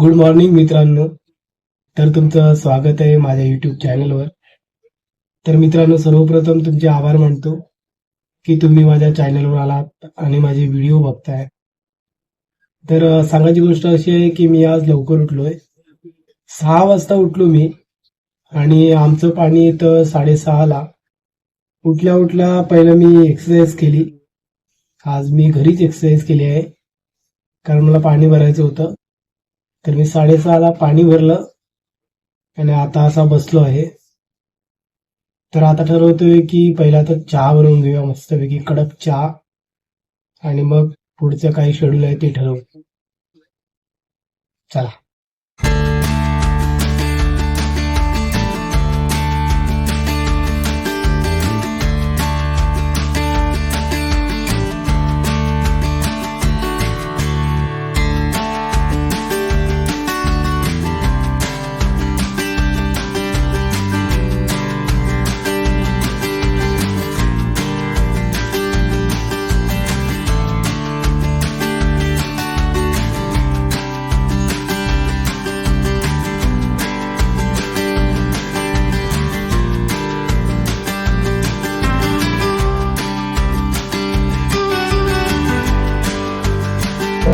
Good morning मित्रांनो. तर तुमचं स्वागत आहे माझ्या युट्यूब चॅनलवर तर मित्रांनो सर्वप्रथम तुमचे आभार मानतो की तुम्ही माझ्या चॅनलवर आलात आणि माझे व्हिडिओ बघताय. तर सांगायची गोष्ट अशी आहे की मी आज लवकर उठलोय. सहा वाजता उठलो मी आणि आमचं पाणी येतं साडेसहाला उठल्या उठल्या पहिलं मी एक्सरसाइज केली. आज मी घरीच एक्सरसाइज केली आहे. कारण मला पाणी भरायचं होतं. तर मी साडेसहाला पाणी भरलं. आणि आता असा बसलो आहे. तर आता ठरवतोय की पहिला तर चहा बनवून घेऊया मस्तपैकी कडक चहा. आणि मग पुढचं काही शेड्यूल आहे ते ठरवू. चला.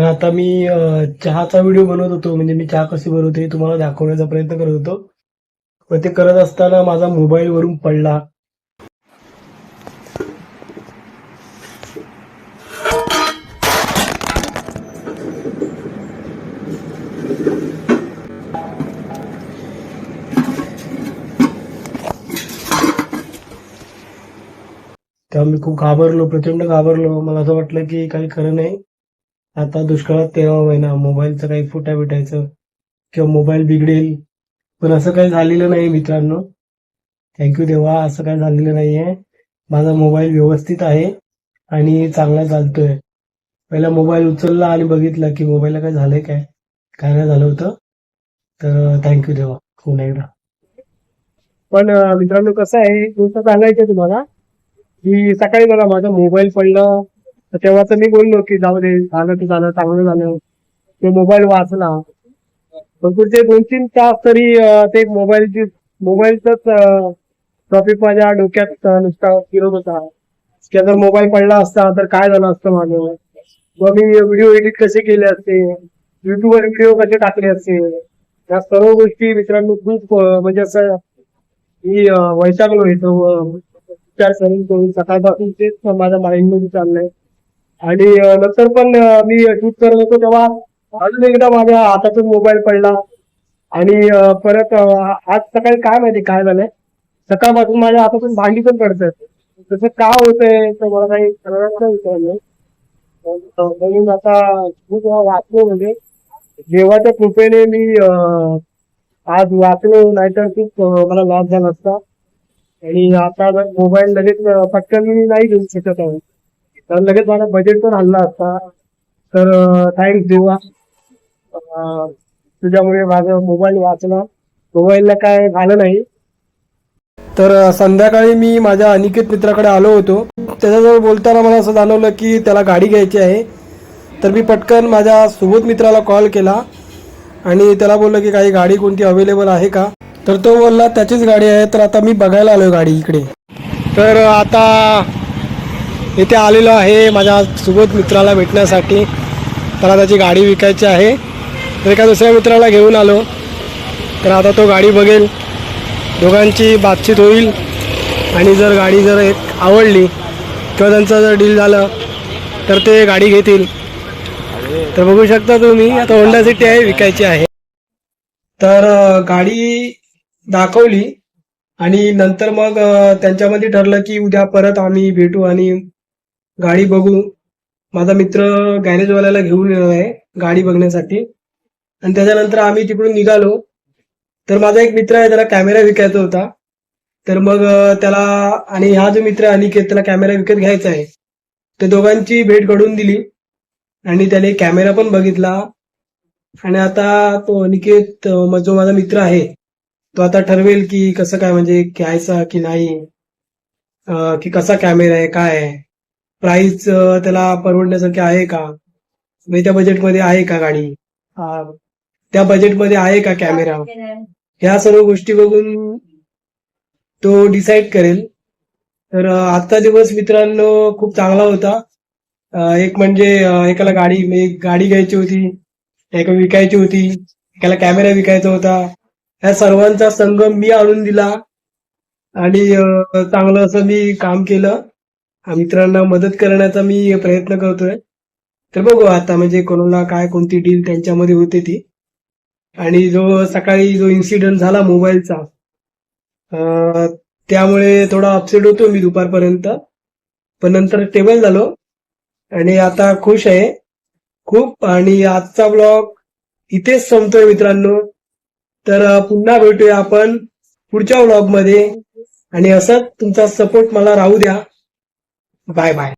आता मी चहाचा व्हिडिओ बनवत होतो. म्हणजे मी चहा कशी बनवते हे तुम्हाला दाखवण्याचा प्रयत्न करत होतो. पण ते करत असताना माझा मोबाईल वरून पडला. तेव्हा मी खूप घाबरलो प्रचंड घाबरलो. मला असं वाटलं की काही खरं नाही. आता दुष्काळात तेरावा महिना मोबाईलचं काही फुटा भेटायचं किंवा मोबाईल बिघडेल. पण असं काही झालेलं नाही मित्रांनो. थँक्यू देवा असं काही झालेलं नाही आहे माझा मोबाईल व्यवस्थित आहे आणि चांगला चालतोय. पहिला मोबाईल उचलला आणि बघितलं की मोबाईलला काय झालंय काय? काय नाही झालं होतं. तर थँक्यू देवा पुन्हा एकदा. पण मित्रांनो कसं आहे गोष्ट सांगायचं तुम्हाला की सकाळी मला माझा मोबाईल पडला. तर तेव्हा तर मी बोललो की जाऊ दे झालं तर झालं चांगलं झालं. ते मोबाईल वाचला. पण पुढचे दोन तीन तास तरी ते मोबाईलची मोबाईलचाच टॉपिक माझ्या डोक्यात नुसता फिरत होता. की जर मोबाईल पडला असता तर काय झालं असतं माझं? मग मी व्हिडिओ एडिट कसे केले असते? युट्यूबवर व्हिडिओ कसे टाकले असते? या सर्व गोष्टी मित्रांनो खूप म्हणजे असं मी वैतागलो येतो विचार करून करून सकाळपासून तेच माझ्या माइंडमध्ये चाललंय. आणि नंतर पण मी शूट करत होतो तेव्हा अजून एकदा माझ्या हातातून मोबाईल पडला. आणि परत आज सकाळी काय माहिती काय झालंय? सकाळपासून माझ्या हातातून भांडी पण पडतात. तसं का होतंय? तर मला काही कळण्याचा विचारलं म्हणून आता खूप वाचलो म्हणजे देवाच्या कृपेने मी आज वाचलो नाहीतर खूप मला लॉस झाला असता. आणि आता जर मोबाईल लगेच पटकन मी नाही घेऊ शकत आहे. तर लगेच माझा बजेट पण हल्ला असता. तर थँक्स देवा तुझ्यामुळे माझा मोबाईल वाचला. मोबाईलला काय झालं नाही. तर संध्याकाळी मी माझ्या अनिकेत मित्राकडे आलो होतो. त्याच्याजवळ बोलताना मला असं जाणवलं की त्याला गाडी घ्यायची आहे. तर मी पटकन माझ्या सुबोध मित्राला कॉल केला आणि त्याला बोललं की काही गाडी कोणती अवेलेबल आहे का? तर तो बोलला त्याचीच गाडी आहे. तर आता मी बघायला आलो गाडी इकडे. तर आता इथे आलेलो आहे माझ्या सुबोध मित्राला भेटण्यासाठी. त्याला त्याची गाडी विकायची आहे. तर एका दुसऱ्या मित्राला घेऊन आलो. तर आता तो गाडी बघेल. दोघांची बातचीत होईल. आणि जर गाडी जर एक आवडली किंवा त्यांचं जर डील झालं तर ते गाडी घेतील. तर बघू शकता तुम्ही आता होंडा सिटी आहे विकायची आहे. तर गाडी दाखवली. आणि नंतर मग त्यांच्यामध्ये ठरलं की उद्या परत आम्ही भेटू आणि गाडी बघू माझा मित्र गॅरेजवाल्याला घेऊन येणार आहे गाडी बघण्यासाठी. आणि त्याच्यानंतर आम्ही तिकडून निघालो. तर माझा एक मित्र आहे त्याला कॅमेरा विकायचा होता. तर मग त्याला आणि हा जो मित्र आहे अनिकेत त्याला कॅमेरा विकत घ्यायचा आहे. त्या दोघांची भेट घडून दिली. आणि त्याने कॅमेरा पण बघितला. आणि आता तो अनिकेत जो माझा मित्र आहे तो आता ठरवेल की कसं काय म्हणजे घ्यायचा की नाही. की कसा कॅमेरा आहे काय आहे. प्राइस त्याला परवडण्यासारखी आहे का? म्हणजे त्या बजेटमध्ये आहे का गाडी. त्या बजेटमध्ये आहे का कॅमेरा ह्या सर्व गोष्टी बघून तो डिसाईड करेल. तर आजचा दिवस मित्रांनो खूप चांगला होता. एक म्हणजे एकाला गाडी एक गाडी घ्यायची होती एका विकायची होती एकाला कॅमेरा विकायचा होता. ह्या सर्वांचा संगम मी आणून दिला. आणि चांगलं असं मी काम केलं. मित्रांना मदत करण्याचा मी प्रयत्न करतोय. तर बघू आता म्हणजे कोणाला काय कोणती डील त्यांच्यामध्ये होते ती. आणि जो सकाळी जो इन्सिडेंट झाला मोबाईलचा त्यामुळे थोडा अपसेट होतो मी दुपारपर्यंत. पण नंतर स्टेबल झालो. आणि आता खुश आहे. खूप. आणि आजचा ब्लॉग इथेच संपतोय मित्रांनो. तर पुन्हा भेटूया आपण पुढच्या ब्लॉगमध्ये आणि असंच तुमचा सपोर्ट मला राहू द्या. Bye, bye.